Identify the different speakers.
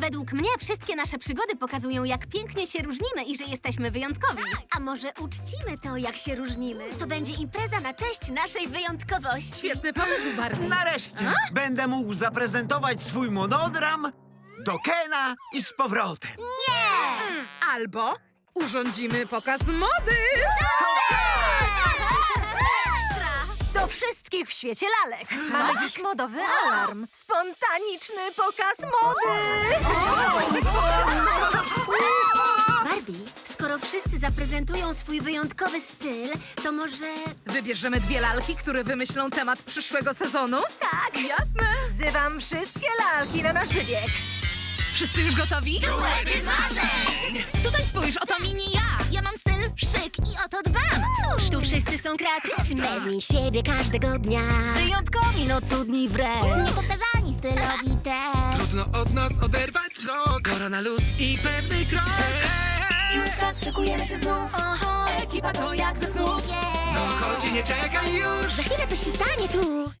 Speaker 1: Według mnie wszystkie nasze przygody pokazują, jak pięknie się różnimy i że jesteśmy wyjątkowi.
Speaker 2: A może uczcimy to, jak się różnimy? To będzie impreza na cześć naszej wyjątkowości.
Speaker 3: Świetny pomysł, Barbie.
Speaker 4: Nareszcie będę mógł zaprezentować swój monodram do Kena i z powrotem.
Speaker 3: Albo urządzimy pokaz mody.
Speaker 5: Do wszystkich w świecie lalek. Mamy dziś modowy alarm. Spontaniczny pokaz mody.
Speaker 2: Barbie, skoro wszyscy zaprezentują swój wyjątkowy styl, to może...
Speaker 3: Wybierzemy dwie lalki, które wymyślą temat przyszłego sezonu? Tak, jasne.
Speaker 5: Wzywam wszystkie lalki na nasz wybieg.
Speaker 3: Wszyscy już gotowi? Tutaj spójrz,
Speaker 2: są kreatywni. Pewni siebie każdego dnia.
Speaker 1: Wyjątkowi, no cudni wręcz.
Speaker 2: Niepowtarzani stylowi też.
Speaker 6: Trudno od nas oderwać wzrok Korona luz i pewny krok
Speaker 1: Już czas, szykujemy się znów. Ekipa to jak ze snów.
Speaker 6: No chodź i nie czekaj już
Speaker 2: Za chwilę coś się stanie tu.